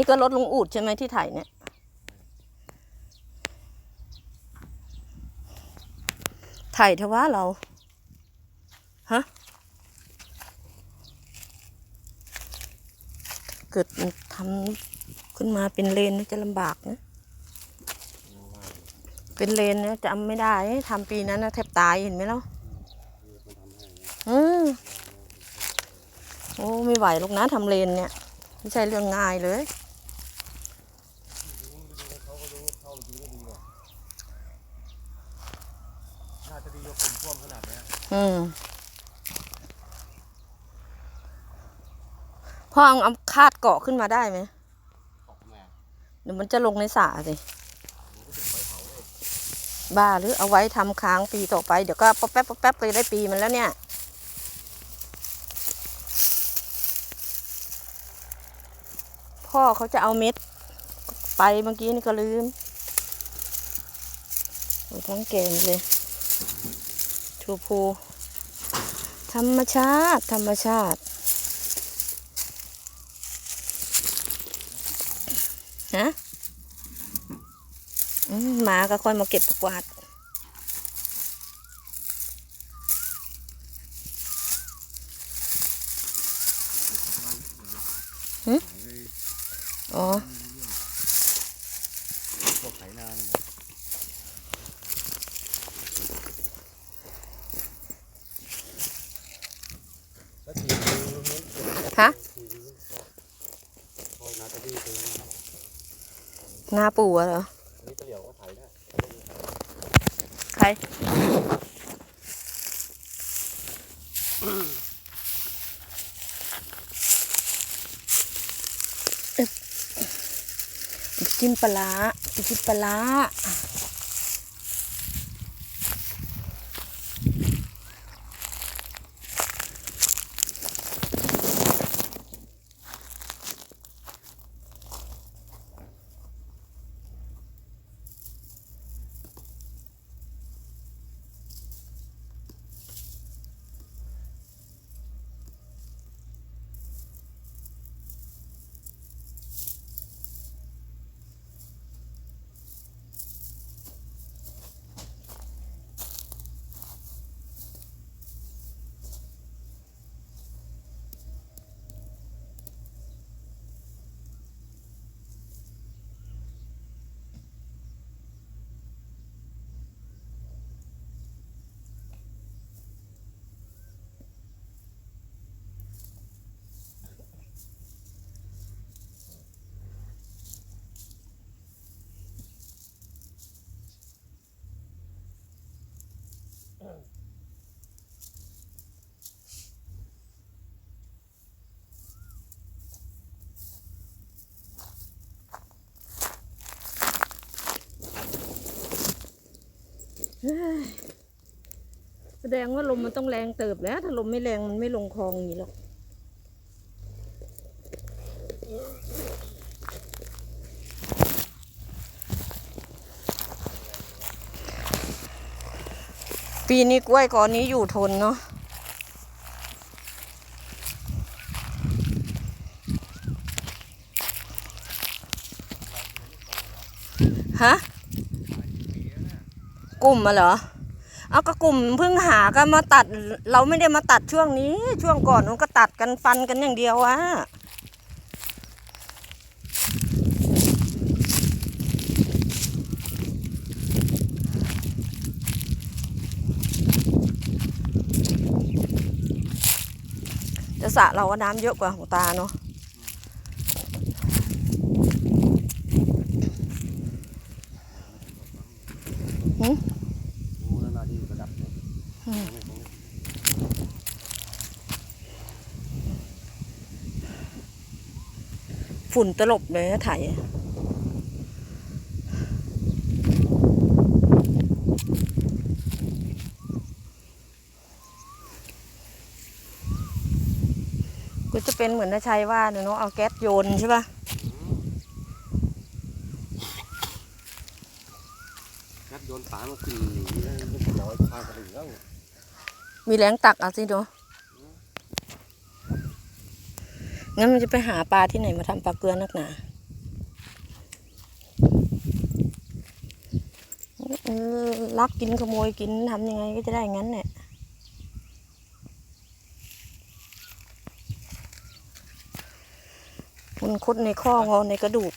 นี่ก็รถลุงอูดใช่ไหมที่ถ่ายเนี่ยถ่ายเถอะวะเรา ฮะ เกิดทำขึ้นมาเป็นเลนจะลำบากนะ เป็นเลนนะจำไม่ได้ทำปีนั้นนะแทบตายเห็นไหมเล่าอืมโอ้ ไม่ไหวหรอกนะทำเลนเนี่ย ไม่ใช่เรื่องง่ายเลย น่าจะดีกว่าผมท่วมขนาดเนี้ยอืมพ่อเอาคาดเกาะขึ้นมาได้ไหมออกมาเดี๋ยวมันจะลงในสระสิบ้าหรือเอาไว้ทำค้างปีต่อไป เดี๋ยวก็ป๊อปแป๊บป๊อปแป๊บไปได้ปีมันแล้วเนี่ย พ่อเขาจะเอาเม็ด ไปเมื่อกี้นี่ก็ลืมโอ้ทั้งแกนเลย ทูพูธรรมชาติ ธรรมชาติฮะหมาก็ค่อยมาเก็บกวาดหึอ๋อ พวกไถนาเนี่ย แล้วทีนี้ นู้นฮะทีนี้พอนาตาดีคือหน้าปู่อะเหรออันนี้ตะเหลียวก็ไถได้ใครจิ้มปลาร้าจิ้มปลา แสดงว่าลมมันต้องแรงเติบแล้ว ถ้าลมไม่แรงมันไม่ลงคลองอย่างนี้หรอกปีนี้กล้วยกอนี้อยู่ทนเนาะฮะ กลุ่มมาเหรอ เอาก็กลุ่มเพิ่งหาก็มาตัด เราไม่ได้มาตัดช่วงนี้ ช่วงก่อนมันก็ตัดกันฟันกันอย่างเดียวอะแต่สระเราก็น้ำเยอะกว่าของตาเนาะรู้นานาดีระดับเนี่ย ฝุ่นตลบเลยถ่ายก็จะเป็นเหมือนนาชัยว่าเนยเนาะเอาแก๊สโยนใช่ปะยัดโยนฝามาขึ้นหนีแล้วร้อยพากันถึงแล้ว มีแรงตักเอาสิเนาะงั้นมันจะไปหาปลาที่ไหนมาทำปลาเกลือนักหนาอลักกินขโมยกินทำยังไงก็จะได้งั้นเนี่ยมันคดในข้องอในกระดูก